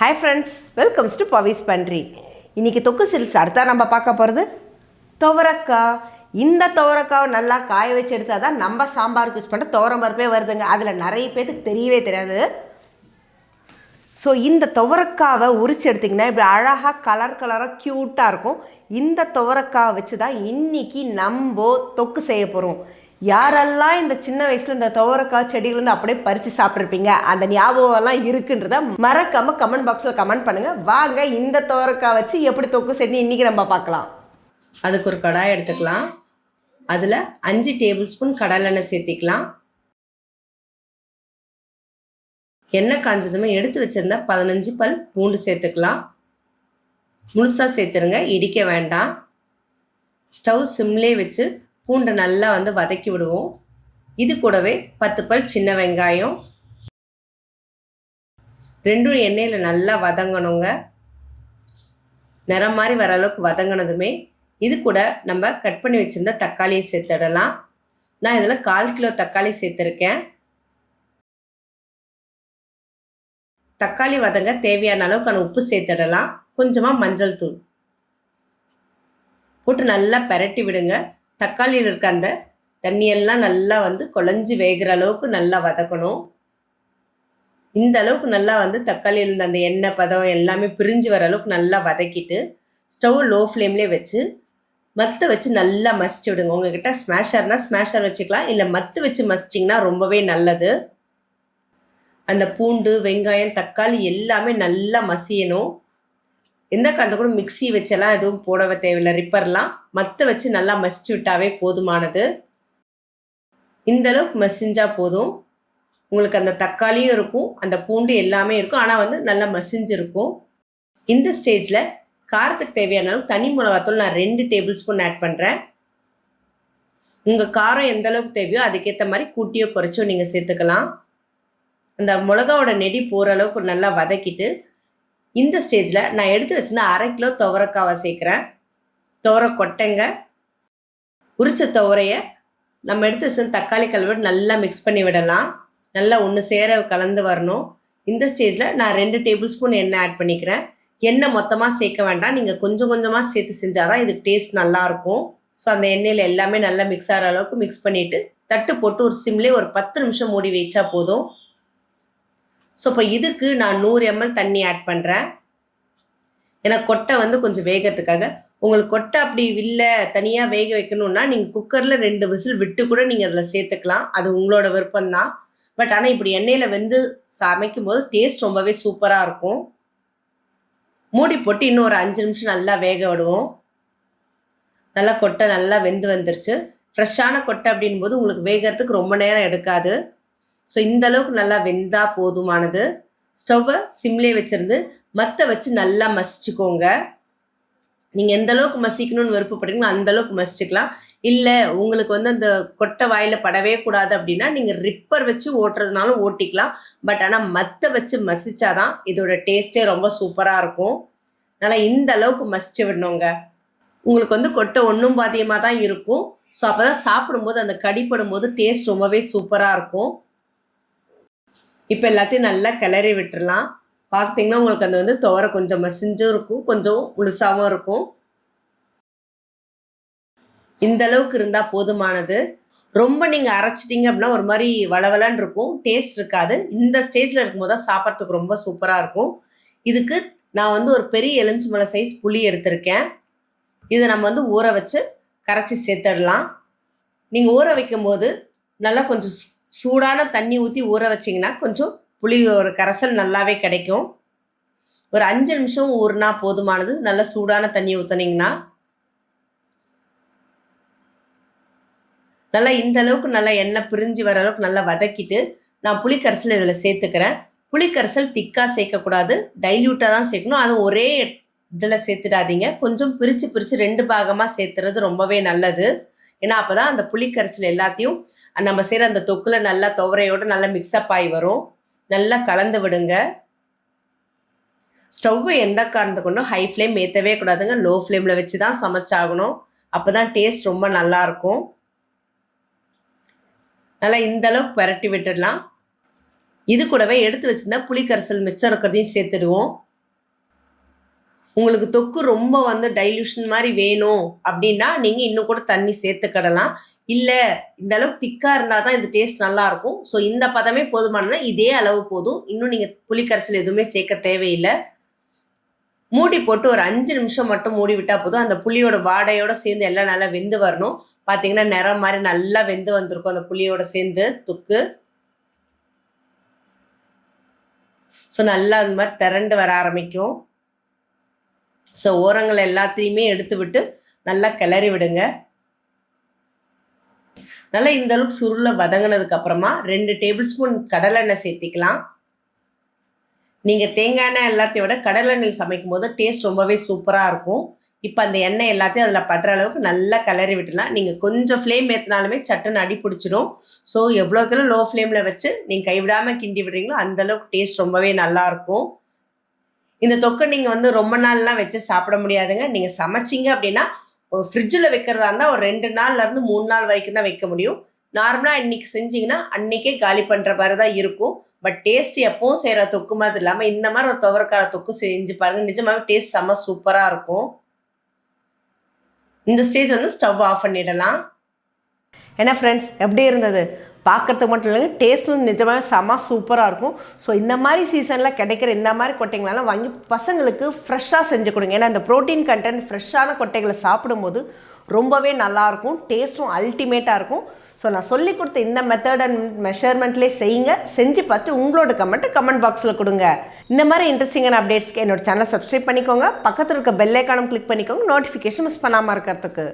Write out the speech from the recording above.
Hi friends welcomes to Pavis பன்றி இன்றைக்கி தொக்கு சில்ஸ் அடுத்தா நம்ம பார்க்க போகிறது துவரக்காய் இந்த துவரக்காவை நல்லா காய வச்சு எடுத்தால் தான் நம்ம சாம்பாருக்கு யூஸ் பண்ணுற துவரம் பருப்பே வருதுங்க. அதில் நிறைய பேத்துக்கு தெரியவே தெரியாது. ஸோ இந்த துவரக்காவை உரிச்சு எடுத்திங்கன்னா இப்படி அழகாக கலர் கலராக க்யூட்டாக இருக்கும். இந்த துவரக்காவை வச்சு தான் இன்றைக்கி நம்ம தொக்கு செய்ய போகிறோம் யாரெல்லாம் இந்த சின்ன வயசில் இந்த துவரக்காய் செடிகள் வந்து அப்படியே பறித்து சாப்பிட்ருப்பீங்க அந்த ஞாபகம்லாம் இருக்குன்றத மறக்காமல் கமெண்ட் பாக்ஸில் கமெண்ட் பண்ணுங்கள் வாங்க இந்த துவரக்காய் வச்சு எப்படி தொக்கு செய்யணும் இன்னைக்கு நம்ம பார்க்கலாம். அதுக்கு ஒரு கடாய் எடுத்துக்கலாம். அதில் அஞ்சு டேபிள் ஸ்பூன் கடலெண்ணெய் சேர்த்திக்கலாம். எண்ணெய் காஞ்சதுமே எடுத்து வச்சிருந்தா பதினஞ்சு பல் பூண்டு சேர்த்துக்கலாம். முழுசாக சேர்த்துருங்க இடிக்க வேண்டாம். ஸ்டவ் சிம்லே வச்சு பூண்டை நல்லா வந்து வதக்கி விடுவோம். இது கூடவே பத்து பல் சின்ன வெங்காயம். ரெண்டும் எண்ணெயில் நல்லா வதங்கணுங்க. நிறம் மாதிரி வர அளவுக்கு வதங்கினதுமே இது கூட நம்ம கட் பண்ணி வச்சுருந்த தக்காளியை சேர்த்துடலாம். நான் இதில் கால் கிலோ தக்காளி சேர்த்துருக்கேன். தக்காளி வதங்க தேவையான அளவுக்கான உப்பு சேர்த்துடலாம். கொஞ்சமாக மஞ்சள் தூள். போட்டு நல்லா பரட்டி விடுங்க. தக்காளியில் இருக்க அந்த தண்ணியெல்லாம் நல்லா வந்து குழஞ்சி வேகிற அளவுக்கு நல்லா வதக்கணும். இந்த அளவுக்கு நல்லா வந்து தக்காளியில் இருந்த அந்த எண்ணெய் பதம் எல்லாமே பிரிஞ்சு வர அளவுக்கு நல்லா வதக்கிட்டு ஸ்டவ் லோ ஃப்ளேம்லேயே வச்சு மத்து வச்சு நல்லா மசிச்சு விடுங்க. உங்ககிட்ட ஸ்மாஷர்னா ஸ்மாஷர் வச்சுக்கலாம். இல்லை மத்து வச்சு மசிச்சிங்கன்னா ரொம்பவே நல்லது. அந்த பூண்டு வெங்காயம் தக்காளி எல்லாமே நல்லா மசியணும். எந்த காரணத்தை கூட மிக்ஸி வச்செல்லாம் எதுவும் போடவே தேவையில்லை. ரிப்பர்லாம் மற்ற வச்சு நல்லா மசிச்சு விட்டாவே போதுமானது. இந்த அளவுக்கு போதும். உங்களுக்கு அந்த தக்காளியும் இருக்கும் அந்த பூண்டு எல்லாமே இருக்கும். ஆனால் வந்து நல்லா மசிஞ்சிருக்கும். இந்த ஸ்டேஜில் காரத்துக்கு தேவையான அளவு தனி மிளகாத்தூள் நான் ரெண்டு டேபிள் ஸ்பூன் ஆட் பண்ணுறேன் உங்கள் காரம் எந்த அளவுக்கு தேவையோ அதுக்கேற்ற மாதிரி கூட்டியோ குறைச்சோ நீங்கள் சேர்த்துக்கலாம். அந்த மிளகாவோட நெடி போகிற அளவுக்கு நல்லா வதக்கிட்டு இந்த ஸ்டேஜில் நான் எடுத்து வச்சிருந்த அரை கிலோ துவரக்காவை சேர்க்குறேன். துவர கொட்டைங்க உரிச்ச துவரையை நம்ம எடுத்து வச்சிருந்த தக்காளி கல்வெட்டு நல்லா மிக்ஸ் பண்ணி விடலாம். நல்லா ஒன்று சேர கலந்து வரணும். இந்த ஸ்டேஜில் நான் ரெண்டு டேபிள் ஸ்பூன் எண்ணெய் ஆட் பண்ணிக்கிறேன். எண்ணெய் மொத்தமாக சேர்க்க வேண்டாம். நீங்கள் கொஞ்சம் கொஞ்சமாக சேர்த்து செஞ்சால் தான் இதுக்கு டேஸ்ட் நல்லாயிருக்கும் ஸோ அந்த எண்ணெயில் எல்லாமே நல்லா மிக்ஸ் ஆகிற அளவுக்கு மிக்ஸ் பண்ணிவிட்டு தட்டு போட்டு ஒரு சிம்லேயே ஒரு பத்து நிமிஷம் மூடி வச்சா போதும். ஸோ இப்போ இதுக்கு நான் நூறு எம்எல் தண்ணி ஆட் பண்ணுறேன் ஏன்னா கொட்டை வந்து கொஞ்சம் வேகிறதுக்காக. உங்களுக்கு கொட்டை அப்படி இல்லை தனியாக வேக வைக்கணும்னா நீங்கள் குக்கரில் ரெண்டு விசில் விட்டு கூட நீங்கள் அதில் சேர்த்துக்கலாம். அது உங்களோட விருப்பம்தான். பட் ஆனால் இப்படி எண்ணெயில் வெந்து சமைக்கும் போது டேஸ்ட் ரொம்பவே சூப்பராக இருக்கும். மூடி போட்டு இன்னும் ஒரு அஞ்சு நிமிஷம் நல்லா வேக விடுவோம். நல்லா கொட்டை நல்லா வெந்து வந்துருச்சு. ஃப்ரெஷ்ஷான கொட்டை அப்படின் போது உங்களுக்கு வேகிறதுக்கு ரொம்ப நேரம் எடுக்காது. ஸோ இந்த அளவுக்கு நல்லா வெந்தா போதுமானது. ஸ்டவ்வை சிம்லே வச்சுருந்து மற்ற வச்சு நல்லா மசிச்சுக்கோங்க. நீங்கள் எந்த அளவுக்கு மசிக்கணும்னு விருப்பப்படுறீங்களோ அந்த அளவுக்கு மசிச்சுக்கலாம். இல்லை உங்களுக்கு வந்து அந்த கொட்டை வாயில் படவே கூடாது அப்படின்னா நீங்கள் ரிப்பர் வச்சு ஓட்டுறதுனாலும் ஓட்டிக்கலாம். பட் ஆனால் மற்ற வச்சு மசிச்சாதான் இதோட டேஸ்ட்டே ரொம்ப சூப்பராக இருக்கும். நல்லா இந்த அளவுக்கு மசிச்சு விடணுங்க. உங்களுக்கு வந்து கொட்டை ஒன்றும் பாதியமாக தான் இருக்கும். ஸோ அப்போ தான் சாப்பிடும்போது அந்த கடிப்படும் போது டேஸ்ட் ரொம்பவே சூப்பராக இருக்கும். இப்போ எல்லாத்தையும் நல்லா கிளறி விட்டுடலாம் பார்த்தீங்கன்னா உங்களுக்கு அந்த வந்து துவர கொஞ்சம் மசிஞ்சும் இருக்கும். கொஞ்சம் முழுசாகவும் இருக்கும். இந்த அளவுக்கு இருந்தால் போதுமானது. ரொம்ப நீங்கள் அரைச்சிட்டிங்க அப்படின்னா ஒரு மாதிரி வளவலன்னு இருக்கும். டேஸ்ட் இருக்காது. இந்த ஸ்டேஜில் இருக்கும்போது தான் சாப்பிட்றதுக்கு ரொம்ப சூப்பராக இருக்கும். இதுக்கு நான் வந்து ஒரு பெரிய எலுமிச்சம்பழ சைஸ் புளி எடுத்திருக்கேன். இதை நம்ம வந்து ஊற வச்சு கரைச்சி சேர்த்துடலாம். நீங்கள் ஊற வைக்கும்போது நல்லா கொஞ்சம் சூடான தண்ணி ஊற்றி ஊற வச்சிங்கன்னா கொஞ்சம் புளி ஒரு கரைசல் நல்லாவே கிடைக்கும். ஒரு அஞ்சு நிமிஷம் ஊறினா போதுமானது. நல்லா சூடான தண்ணி ஊற்றுனீங்கன்னா நல்லா இந்த அளவுக்கு நல்லா எண்ணெய் பிரிஞ்சு வர அளவுக்கு நல்லா வதக்கிட்டு நான் புளிக்கரைசல் இதில் சேர்த்துக்கிறேன். புளிக்கரைசல் திக்காக சேர்க்கக்கூடாது. டைல்யூட்டாக தான் சேர்க்கணும். அது ஒரே இதில் சேர்த்துடாதீங்க. கொஞ்சம் பிரித்து பிரித்து ரெண்டு பாகமாக சேர்த்துறது ரொம்பவே நல்லது. ஏன்னா அப்போ தான் அந்த புளிக்கரைசல் எல்லாத்தையும் நம்ம செய்கிற அந்த தொக்கில் நல்லா துவரையோடு நல்லா மிக்ஸ்அப் ஆகி வரும். நல்லா கலந்து விடுங்க. ஸ்டவ்வை எந்த காரணத்தை கொண்டும் ஹை ஃப்ளேம் ஏற்றவே கூடாதுங்க. லோ ஃப்ளேமில் வச்சு தான் சமைச்சாகணும். அப்போ தான் டேஸ்ட் ரொம்ப நல்லாயிருக்கும் நல்லா இந்த அளவுக்கு பரட்டி விட்டுடலாம். இது கூடவே எடுத்து வச்சிருந்தா புளிக்கரைசல் மிச்சம் இருக்கிறதையும் சேர்த்துடுவோம். உங்களுக்கு தொக்கு ரொம்ப வந்து டைல்யூஷன் மாதிரி வேணும் அப்படின்னா நீங்கள் இன்னும் கூட தண்ணி சேர்த்துக்கிடலாம். இல்லை இந்த அளவுக்கு திக்காக இருந்தால் தான் இந்த டேஸ்ட் நல்லா இருக்கும். ஸோ இந்த பதமே போதுமானனா இதே அளவு போதும். இன்னும் நீங்கள் புளிக்கரைசல் எதுவுமே சேர்க்க தேவையில்லை. மூடி போட்டு ஒரு அஞ்சு நிமிஷம் மட்டும் மூடி விட்டால் போதும். அந்த புளியோட வாடையோட சேர்ந்து எல்லாம் நல்லா வெந்து வரணும். பார்த்தீங்கன்னா நிறம் மாதிரி நல்லா வெந்து வந்திருக்கும் அந்த புளியோட சேர்ந்து. துக்கு. ஸோ நல்லா அந்த மாதிரி திரண்டு வர ஆரம்பிக்கும். ஸோ ஓரங்கள் எல்லாத்தையுமே எடுத்து விட்டு நல்லா கிளறி விடுங்க. நல்லா இந்த அளவுக்கு சுருளை வதங்கினதுக்கு அப்புறமா ரெண்டு டேபிள் ஸ்பூன் கடலெண்ணெய் சேர்த்திக்கலாம். நீங்கள் தேங்காய் எண்ணெய் எல்லாத்தையும் விட கடலெண்ணெய் சமைக்கும் போது டேஸ்ட் ரொம்பவே சூப்பராக இருக்கும். இப்போ அந்த எண்ணெய் எல்லாத்தையும் அதில் படுற அளவுக்கு நல்லா கிளறி விட்டுலாம். நீங்கள் கொஞ்சம் ஃப்ளேம் ஏற்றினாலுமே சட்டுன்னு அடி பிடிச்சிடும். ஸோ எவ்வளோக்கெல்லாம் லோ ஃப்ளேமில் வச்சு நீங்கள் கைவிடாமல் கிண்டி விடுறீங்களோ அந்த அளவுக்கு டேஸ்ட் ரொம்பவே நல்லாயிருக்கும் இந்த தொக்கை நீங்கள் வந்து ரொம்ப நாள்லாம் வச்சு சாப்பிட முடியாதுங்க. நீங்கள் சமைச்சிங்க அப்படின்னா ஃப்ரிட்ஜில் வைக்கிறதா இருந்தால் ஒரு ரெண்டு நாள்லேருந்து மூணு நாள் வரைக்கும் தான் வைக்க முடியும். நார்மலாக இன்னைக்கு செஞ்சீங்கன்னா அன்றைக்கே காலி பண்ணுற மாதிரி தான் இருக்கும். பட் டேஸ்ட் எப்பவும் செய்கிற தொக்கு மாதிரி இல்லாமல் இந்த மாதிரி ஒரு துவரக்கார தொக்கு செஞ்சு பாருங்கள் நிஜமாவே டேஸ்ட் செம்ம சூப்பராக இருக்கும். இந்த ஸ்டேஜ் வந்து ஸ்டவ் ஆஃப் பண்ணிடலாம். ஏன்னா ஃப்ரெண்ட்ஸ் எப்படி இருந்தது? பார்க்கறதுக்கு மட்டும் இல்லைங்க டேஸ்ட்டும் நிஜமாக செம சூப்பராக இருக்கும். ஸோ இந்த மாதிரி சீசனில் கிடைக்கிற இந்த மாதிரி கொட்டைங்களெல்லாம் வாங்கி பசங்களுக்கு ஃப்ரெஷ்ஷாக செஞ்சு கொடுங்க. ஏன்னா இந்த ப்ரோட்டீன் கண்டென்ட் ஃப்ரெஷ்ஷான கொட்டைகளை சாப்பிடும்போது ரொம்பவே நல்லாயிருக்கும் டேஸ்ட்டும் அல்டிமேட்டாக இருக்கும். ஸோ நான் சொல்லி கொடுத்த இந்த மெத்தட் அண்ட் மெஷர்மெண்ட்லேயே செய்யுங்க. செஞ்சு பார்த்து உங்களோட கமெண்ட்டை கமெண்ட் பாக்ஸில் கொடுங்க. இந்த மாதிரி இன்ட்ரெஸ்டிங்கான அப்டேட்ஸ்க்கு என்னோட சேனல் சப்ஸ்கிரைப் பண்ணிக்கோங்க. பக்கத்தில் இருக்க பெல்லைக்கானும் கிளிக் பண்ணிக்கோங்க. நோட்டிஃபிகேஷன் மிஸ் பண்ணாமல் இருக்கிறதுக்கு.